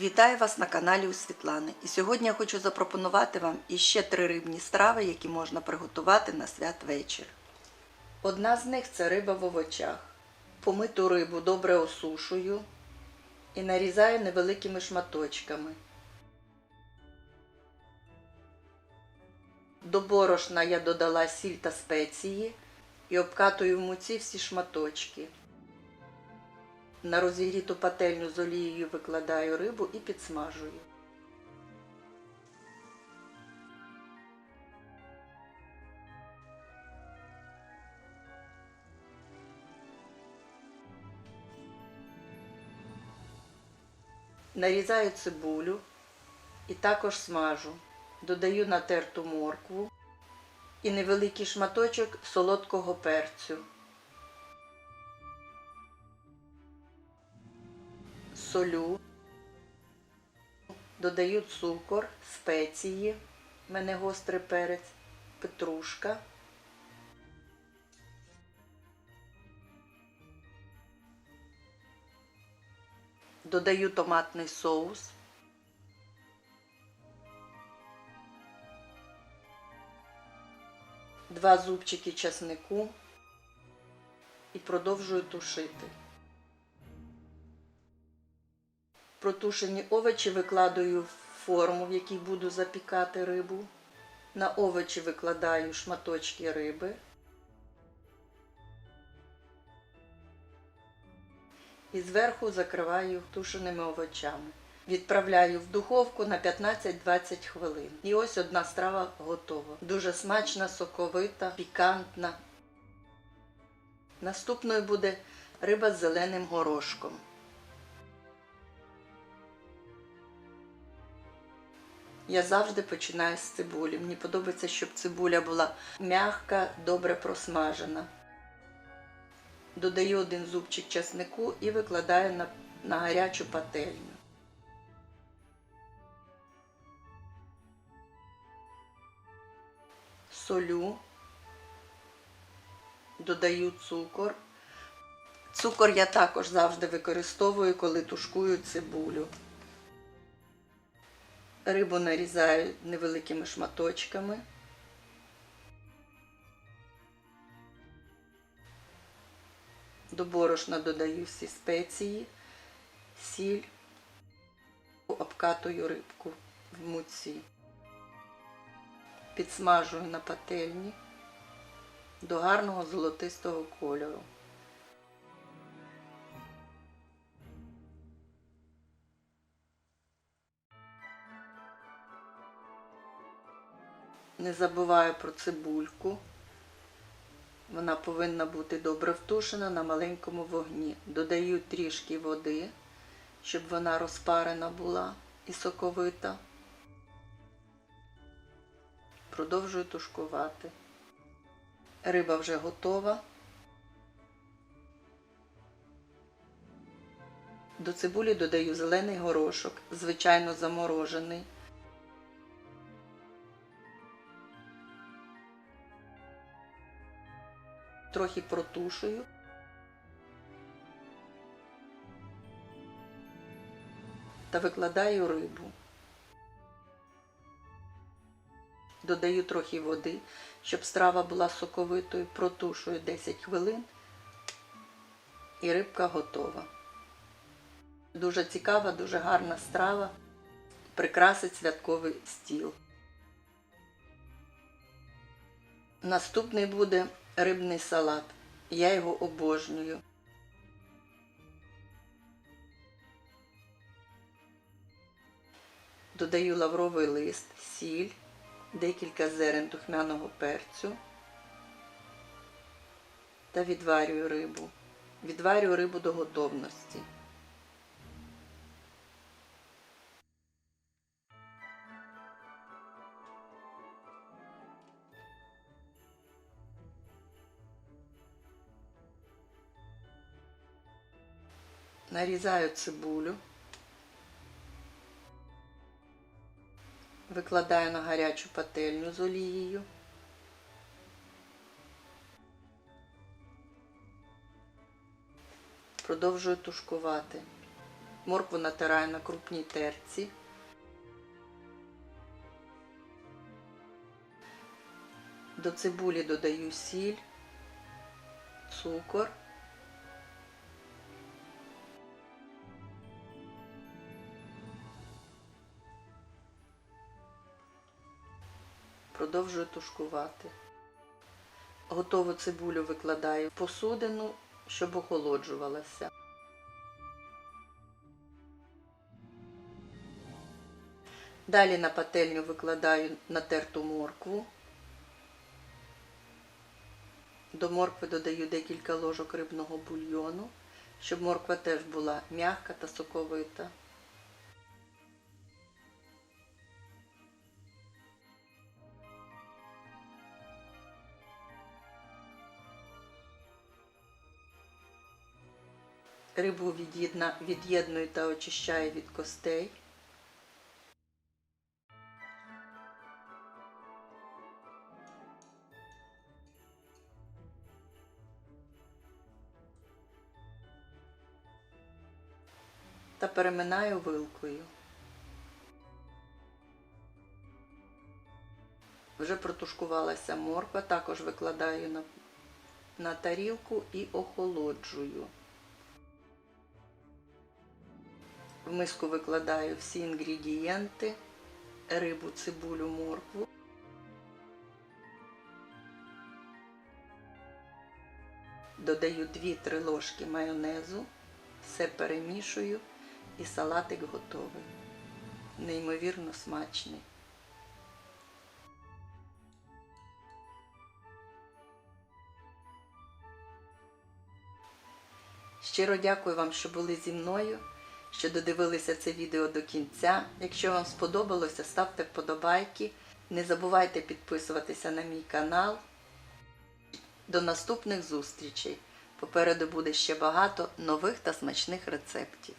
Вітаю вас на каналі у Світлани. І сьогодні я хочу запропонувати вам іще три рибні страви, які можна приготувати на святвечір. Одна з них це риба в овочах. Помиту рибу добре осушую і нарізаю невеликими шматочками. До борошна я додала сіль та спеції і обкатую в муці всі шматочки. На розігріту пательню з олією викладаю рибу і підсмажую. Нарізаю цибулю і також смажу. Додаю натерту моркву і невеликий шматочок солодкого перцю. Солю, додаю цукор, спеції, в мене гострий перець, петрушка. Додаю томатний соус. Два зубчики часнику і продовжую тушити. Протушені овочі викладаю в форму, в якій буду запікати рибу. На овочі викладаю шматочки риби. І зверху закриваю тушеними овочами. Відправляю в духовку на 15-20 хвилин. І ось одна страва готова. Дуже смачна, соковита, пікантна. Наступною буде риба з зеленим горошком. Я завжди починаю з цибулі. Мені подобається, щоб цибуля була м'яка, добре просмажена. Додаю один зубчик часнику і викладаю на, на гарячу пательню. Солю, додаю цукор. Цукор я також завжди використовую, коли тушкую цибулю. Рибу нарізаю невеликими шматочками. До борошна додаю всі спеції, сіль, обкатую рибку в муці, підсмажую на пательні до гарного золотистого кольору. Не забуваю про цибульку. Вона повинна бути добре втушена на маленькому вогні. Додаю трішки води, щоб вона розпарена була і соковита. Продовжую тушкувати. Риба вже готова. До цибулі додаю зелений горошок, звичайно заморожений. Трохи протушую. Та викладаю рибу. Додаю трохи води, щоб страва була соковитою, протушую 10 хвилин і рибка готова. Дуже цікава, дуже гарна страва. Прикрасить святковий стіл. Наступний буде рибний салат. Я його обожнюю. Додаю лавровий лист, сіль, декілька зерен духмяного перцю та відварюю рибу. Відварюю рибу до готовності. Нарізаю цибулю, викладаю на гарячу пательню з олією. Продовжую тушкувати. Моркву натираю на крупній терці. До цибулі додаю сіль, цукор. Продовжую тушкувати. Готову цибулю викладаю в посудину, щоб охолоджувалася. Далі на пательню викладаю натерту моркву. До моркви додаю декілька ложок рибного бульйону, щоб морква теж була м'яка та соковита. Рибу від'єдную та очищаю від костей. та переминаю вилкою. Вже протушкувалася морква, також викладаю на, на тарілку і охолоджую. В миску викладаю всі інгредієнти, рибу, цибулю, моркву. Додаю 2-3 ложки майонезу, все перемішую і салатик готовий. Неймовірно смачний. Щиро дякую вам, що були зі мною, що додивилися це відео до кінця. Якщо вам сподобалося, ставте вподобайки. Не забувайте підписуватися на мій канал. До наступних зустрічей! Попереду буде ще багато нових та смачних рецептів.